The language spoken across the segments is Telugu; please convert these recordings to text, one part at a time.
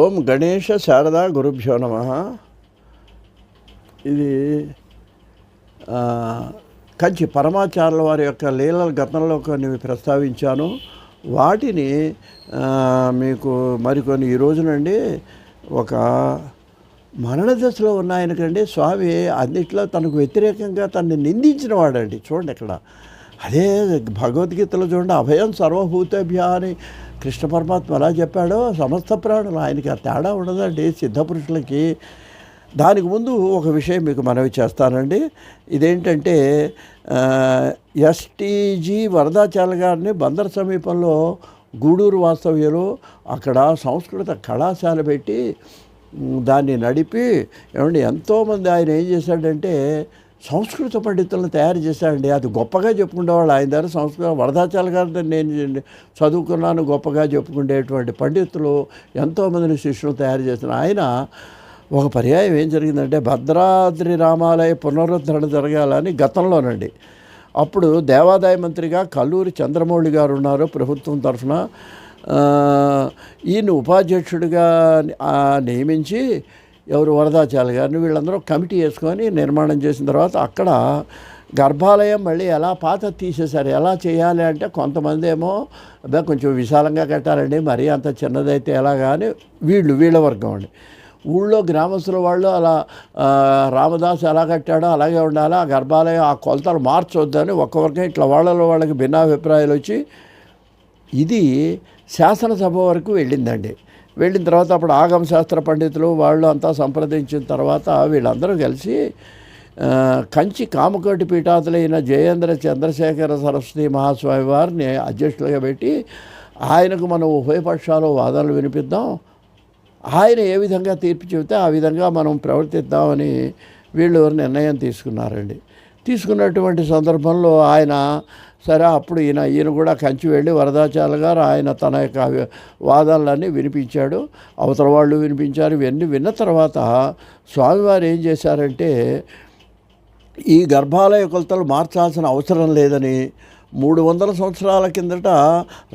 ఓం గణేష శారదా గురుభ్యో నమ. ఇది కంచి పరమాచార్యుల వారి యొక్క లీలల గతంలో కొన్ని ప్రస్తావించాను. వాటిని మీకు మరికొన్ని ఈ రోజునండి ఒక మరణ దశలో ఉన్న ఆయనకండి స్వామి అన్నిట్లో తనకు వ్యతిరేకంగా తనని నిందించిన వాడండి. చూడండి ఇక్కడ అదే భగవద్గీతలో చూడండి అభయం సర్వభూతభ్య అని కృష్ణ పరమాత్మ ఎలా చెప్పాడో సమస్త ప్రాణులు ఆయనకి ఆ తేడా ఉండదండి సిద్ధపురుషులకి. దానికి ముందు ఒక విషయం మీకు మనవి చేస్తానండి. ఇదేంటంటే ఎస్టీజీ వరదాచాల గారిని బందర్ సమీపంలో గూడూరు వాస్తవ్యులు అక్కడ సంస్కృత కళాశాల పెట్టి దాన్ని నడిపి ఏమండి ఎంతోమంది ఆయన ఏం చేశాడంటే సంస్కృత పండితులను తయారు చేశాడండి. అది గొప్పగా చెప్పుకునేవాళ్ళు. ఆయన దగ్గర సంస్కృత వరదాచాల గారి నేను చదువుకున్నాను. గొప్పగా చెప్పుకునేటువంటి పండితులు ఎంతోమందిని శిష్యులు తయారు చేసిన ఆయన ఒక పర్యాయం ఏం జరిగిందంటే భద్రాద్రి రామాలయ పునరుద్ధరణ జరగాలని గతంలోనండి. అప్పుడు దేవాదాయ మంత్రిగా కల్లూరి చంద్రమౌళి గారు ఉన్నారు ప్రభుత్వం తరఫున. ఈయన ఉపాధ్యక్షుడిగా నియమించి ఎవరు వరదాచార్య గారిని వీళ్ళందరూ కమిటీ వేసుకొని నిర్మాణం చేసిన తర్వాత అక్కడ గర్భాలయం మళ్ళీ ఎలా పాత తీసేశారు ఎలా చేయాలి అంటే కొంతమంది ఏమో అదే కొంచెం విశాలంగా కట్టాలండి మరీ అంత చిన్నదైతే ఎలాగా అని వీళ్ళు వీళ్ళ వర్గం అండి. ఊళ్ళో గ్రామస్తుల వాళ్ళు అలా రామదాస్ ఎలా కట్టాడో అలాగే ఉండాలి ఆ గర్భాలయం ఆ కొలతలు మార్చొద్దని ఒక్క వర్గం ఇట్లా వాళ్ళలో వాళ్ళకి భిన్నాభిప్రాయాలు వచ్చి ఇది శాసనసభ వరకు వెళ్ళిందండి. వెళ్ళిన తర్వాత అప్పుడు ఆగమ శాస్త్ర పండితులు వాళ్ళు అంతా సంప్రదించిన తర్వాత వీళ్ళందరూ కలిసి కంచి కామకోటి పీఠాతులైన జయేంద్ర చంద్రశేఖర సరస్వతి మహాస్వామి వారిని అధ్యక్షులుగా పెట్టి ఆయనకు మనం ఉభయపక్షాలు వాదనలు వినిపిద్దాం. ఆయన ఏ విధంగా తీర్పు చెబితే ఆ విధంగా మనం ప్రవర్తిద్దామని వీళ్ళు నిర్ణయం తీసుకున్నారండి. తీసుకున్నటువంటి సందర్భంలో ఆయన సరే అప్పుడు ఈయన ఈయన కూడా కంచి వెళ్ళి వరదాచార్య గారు ఆయన తన యొక్క వాదనలన్నీ వినిపించాడు. అవతల వాళ్ళు వినిపించారు. ఇవన్నీ విన్న తర్వాత స్వామివారు ఏం చేశారంటే ఈ గర్భాలయ కొలతలు మార్చాల్సిన అవసరం లేదని మూడు వందల సంవత్సరాల కిందట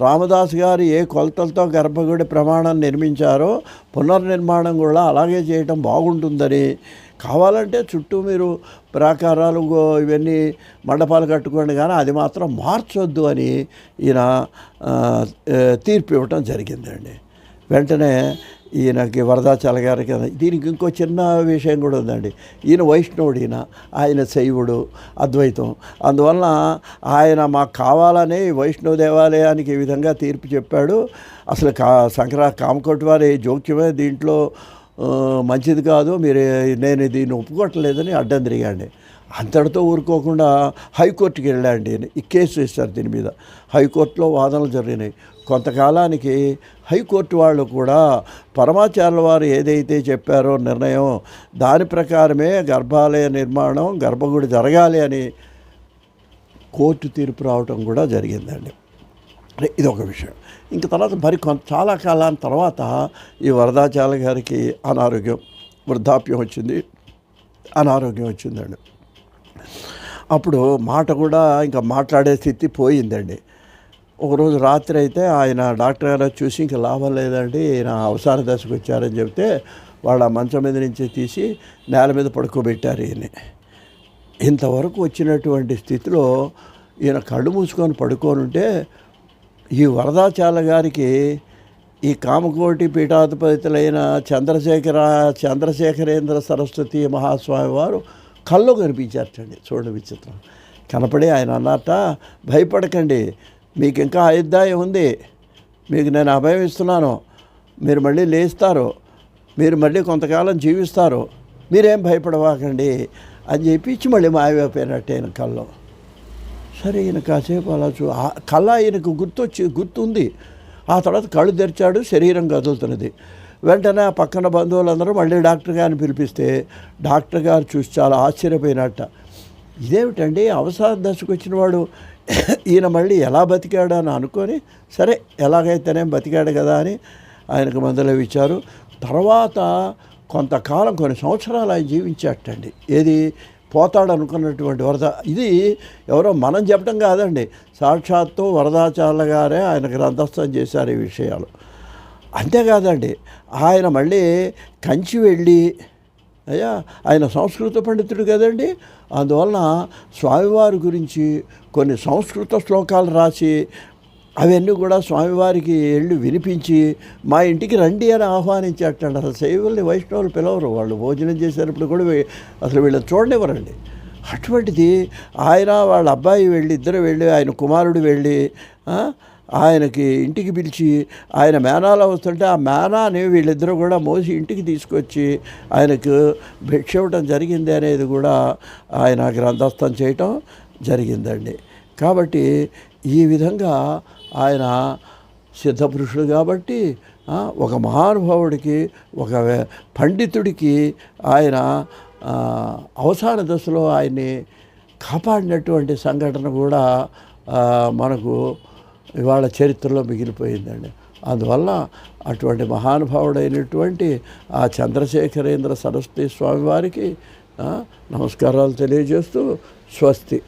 రామదాస్ గారు ఏ కొలతలతో గర్భగుడి ప్రమాణం నిర్మించారో పునర్నిర్మాణం కూడా అలాగే చేయటం బాగుంటుందని కావాలంటే చుట్టూ మీరు ప్రాకారాలు ఇవన్నీ మండపాలు కట్టుకోండి కానీ అది మాత్రం మార్చొద్దు అని ఈయన తీర్పు ఇవ్వటం జరిగిందండి. వెంటనే ఈయనకి వరదాచాల గారికి దీనికి ఇంకో చిన్న విషయం కూడా ఉందండి. ఈయన వైష్ణవుడు ఈయన ఆయన శైవుడు అద్వైతం. అందువలన ఆయన మాకు కావాలని వైష్ణవ దేవాలయానికి ఈ విధంగా తీర్పు చెప్పాడు. అసలు కా సంక్రా కామకోటి వారి జోక్యమే దీంట్లో మంచిది కాదు మీరు నేను దీన్ని ఒప్పుకోవట్లేదని అడ్డం తిరిగాండి. అంతటితో ఊరుకోకుండా హైకోర్టుకి వెళ్ళండి. ఈ కేసు వేశారు దీని మీద. హైకోర్టులో వాదనలు జరిగినాయి. కొంతకాలానికి హైకోర్టు వాళ్ళు కూడా పరమాచార్యుల వారు ఏదైతే చెప్పారో నిర్ణయం దాని ప్రకారమే గర్భాలయ నిర్మాణం గర్భగుడి జరగాలి అని కోర్టు తీర్పు రావటం కూడా జరిగిందండి. ఇది ఒక విషయం. ఇంక తర్వాత మరి కొంత చాలా కాలం తర్వాత ఈ వరదాచాల గారికి అనారోగ్యం వృద్ధాప్యం వచ్చింది. అనారోగ్యం వచ్చిందండి. అప్పుడు మాట కూడా ఇంకా మాట్లాడే స్థితి పోయిందండి. ఒకరోజు రాత్రి అయితే ఆయన డాక్టర్ గారు చూసి ఇంకా లాభం లేదండి ఈయన అవసాన దశకు వచ్చారని చెప్తే వాళ్ళ మంచం మీద నుంచి తీసి నేల మీద పడుకోబెట్టారు ఈయన్ని. ఇంతవరకు వచ్చినటువంటి స్థితిలో ఈయన కళ్ళు మూసుకొని పడుకొని ఉంటే ఈ వరదాచాల గారికి ఈ కామకోటి పీఠాధిపతులైన చంద్రశేఖర చంద్రశేఖరేంద్ర సరస్వతి మహాస్వామి వారు కళ్ళు కనిపించారటండి చూడండి విచిత్రం. కనపడి ఆయన అన్నట్ట భయపడకండి మీకు ఇంకా ఆయుద్ధాయం ఉంది. మీకు నేను అభయం ఇస్తున్నాను. మీరు మళ్ళీ లేస్తారు. మీరు మళ్ళీ కొంతకాలం జీవిస్తారు. మీరేం భయపడవాకండి అని చెప్పి ఇచ్చి మళ్ళీ మాయమైపోయినట్టే ఆయన కళ్ళు. సరే ఈయన కాసేపు అలా చూ కళ ఈయనకు గుర్తొచ్చి గుర్తుంది. ఆ తర్వాత కళ్ళు తెరిచాడు శరీరం కదులుతున్నది. వెంటనే ఆ పక్కన బంధువులందరూ మళ్ళీ డాక్టర్ గారిని పిలిపిస్తే డాక్టర్ గారు చూసి చాలా ఆశ్చర్యపోయినట్ట. ఇదేమిటండి అవసర దశకు వచ్చిన వాడు ఈయన మళ్ళీ ఎలా బతికాడు అని అనుకొని సరే ఎలాగైతేనే బతికాడు కదా అని ఆయనకు మందులు ఇచ్చారు. తర్వాత కొంతకాలం కొన్ని సంవత్సరాలు ఆయన జీవించాటండి. ఏది? పోతాడు అనుకున్నటువంటి వరద. ఇది ఎవరో మనం చెప్పడం కాదండి. సాక్షాత్తు వరదాచార్య గారే ఆయన గ్రంథస్థం చేశారు ఈ విషయాలు. అంతేకాదండి ఆయన మళ్ళీ కంచి వెళ్ళి అయ్యా ఆయన సంస్కృత పండితుడు కదండి. అందువలన స్వామివారి గురించి కొన్ని సంస్కృత శ్లోకాలు రాసి అవన్నీ కూడా స్వామివారికి వెళ్ళి వినిపించి మా ఇంటికి రండి అని ఆహ్వానించేటండి. అసలు శైవుల్ని వైష్ణవులు పిలవరు. వాళ్ళు భోజనం చేసేటప్పుడు కూడా అసలు వీళ్ళని చూడనివ్వరండి. అటువంటిది ఆయన వాళ్ళ అబ్బాయి వెళ్ళి ఇద్దరు వెళ్ళి ఆయన కుమారుడు వెళ్ళి ఆయనకి ఇంటికి పిలిచి ఆయన మేనాలో వస్తుంటే ఆ మేనాని వీళ్ళిద్దరూ కూడా మోసి ఇంటికి తీసుకొచ్చి ఆయనకు భిక్ష ఇవ్వడం జరిగింది అనేది కూడా ఆయన గ్రంథస్థం చేయటం జరిగిందండి. కాబట్టి ఈ విధంగా ఆయన సిద్ధపురుషుడు కాబట్టి ఒక మహానుభావుడికి ఒక పండితుడికి ఆయన అవసాన దశలో ఆయన్ని కాపాడినటువంటి సంఘటన కూడా మనకు ఇవాళ చరిత్రలో మిగిలిపోయిందండి. అందువల్ల అటువంటి మహానుభావుడైనటువంటి ఆ చంద్రశేఖరేంద్ర సరస్వతి స్వామి వారికి నమస్కారాలు తెలియజేస్తూ స్వస్తి.